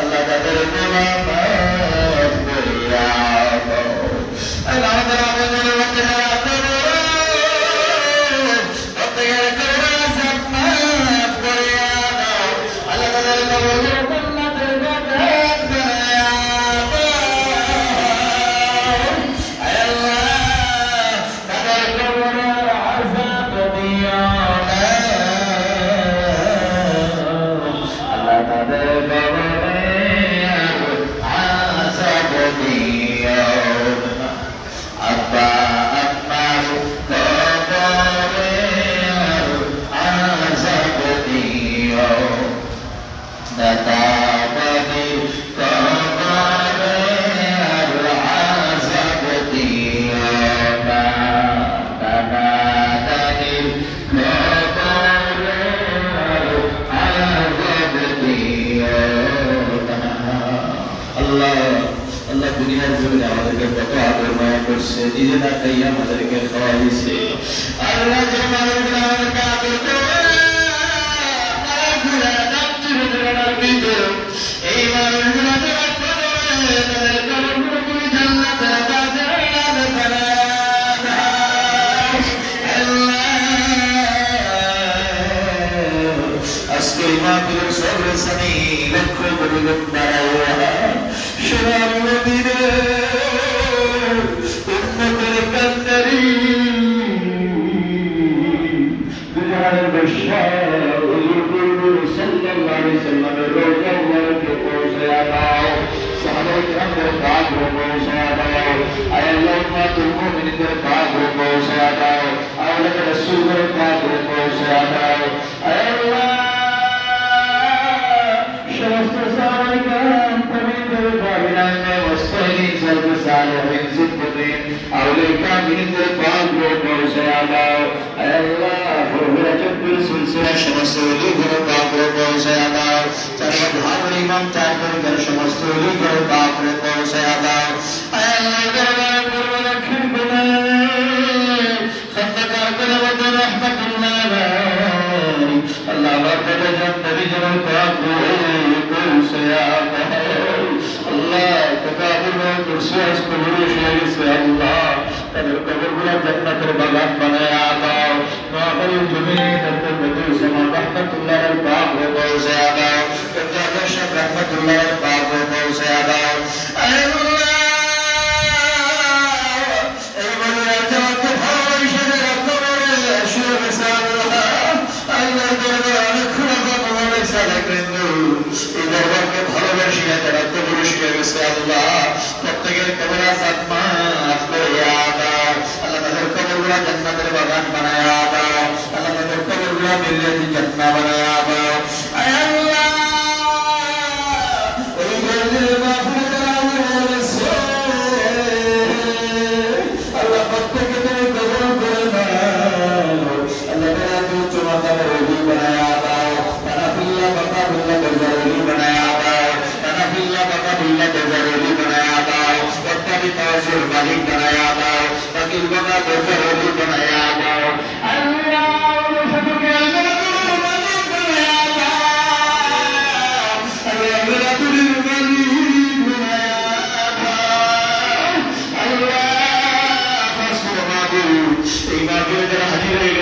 আল্লাহ তাদের আল্লাহ আল্লাহ দুনিয়ার জমিনে আমাদেরকে কত আদর মায়া করছে নিজে না খাই আমাদেরকে খাওয়াইছে আল্লাহ যে মানুষগুলো আমাদেরকে আদর করে ঘুরে যাচ্ছে ঘটনার ভিতর এই মানুষগুলো তাদের কবরগুলো তুমি জান্নাতের বাগান বানায় দাও। আল্লাহ আজকের মাহফিলের সর্বসানি লক্ষ্য করে দাঁড়াইয়া সোনার নদীরে উন্নতের কান্দারি গুজরাটের বাদশাহ হুজুর সাল্লাল্লাহু আলাইহি منزل مني أو لكان من الباب لو زيادة اي الله فرغرة بالسلسلة رسولي غير باب لو زيادة ترغب حامل امام تاكر غير رسولي غير باب لو زيادة اي الله غير غير كربنا خطك ربنا ودر رحمة الله الله وقت جنة بجنة باب لو زيادة الله কুরসি আজ কবুল হয়ে গেছে আল্লাহ তাদের কবরগুলো জান্নাতের বাগান বানায়া দাও মাহফিল জমিনে ডক্টর বদরুল সামাদ রহমাতুল্লাহর হয়ে হয়ে দরবারকে ভালোবাসিয়া তারা কবর আল্লাহ প্রত্যেকের কবর সাতমা করিয়া দাও আল্লাহ তাদের কবরগুলা জান্নাতের বাগান বানায়া আল্লাহ কবরগুলা মিল্লাতি জান্নাত বানায়া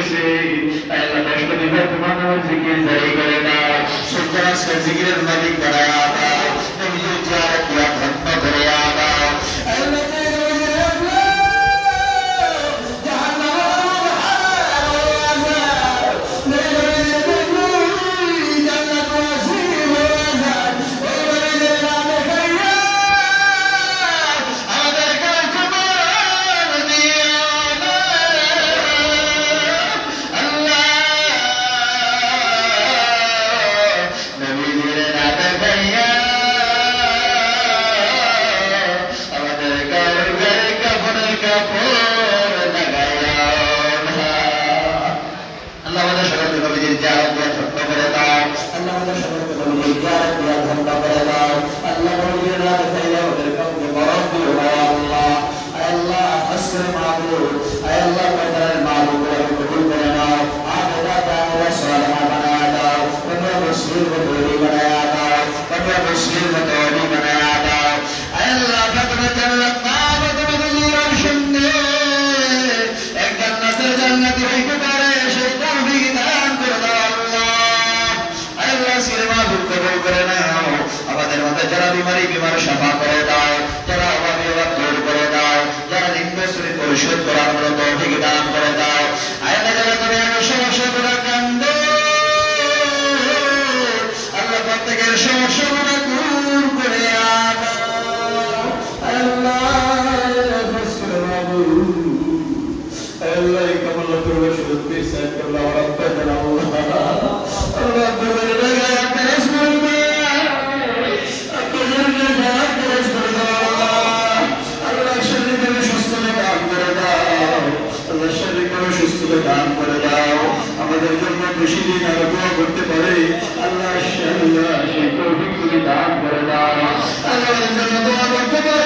হয়ে গেছে আল্লাহ দশটা দিনের তোমার জিকির জারি করে সত্তর আজকের জিকিরের মালিক বানায়া সকলকে জিয়ারত দিয়া ধন্য করে দাও আল্লাহ আমাদের সকলকে নবীজির জিয়ারত দিয়া ধন্য করে দাও আল্লাহ নবীজির রাতে খাইলে আমাদের কাউকে বরফ দিও আল্লাহ আল্লাহ আজকের মাহবুব আল্লাহ পয়দারের মাহবুব করে কবুল করে নাও আবেদা দাও সালামা বানায়া দাও তোমরা মুসলিম তৈরি বানায়া দাও তোমরা মুসলিম করে নাও আমাদের মাথায় যারা বিমারি বিমার সাফা করে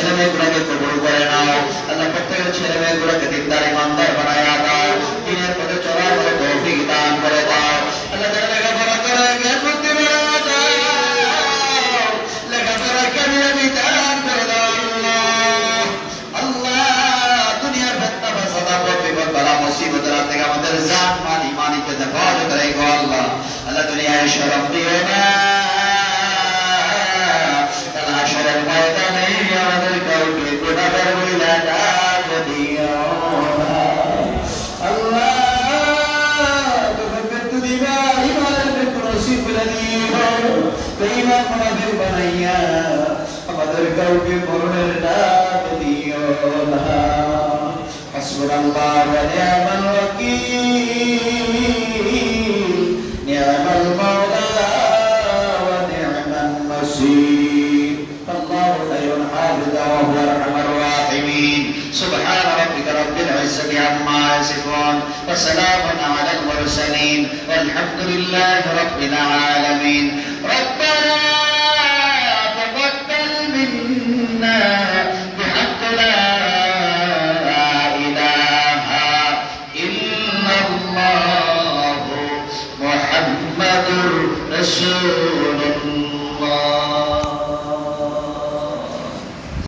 ছেলে মেয়েগুলাকে কবুল করে নাও। আল্লাহ প্রত্যেকের ছেলে মেয়েগুলাকে দিনদার ইমানদার কাউকে মরণের ডাক দিও না। হাসবুনাল্লাহ ওয়া নি'মাল ওয়াকিল নি'মাল মাওলা ওয়া নি'মাল নাসির আল্লাহু খায়রুল হাফিজ ওয়া হুয়া আরহামার রাহিমিন। সুবহান রাব্বিকা রাব্বিল ইজ্জাতি আম্মা ইয়াসিফুন ওয়া সালামুন আলাল মুরসালিন। والحمد لله رب العالمين ربنا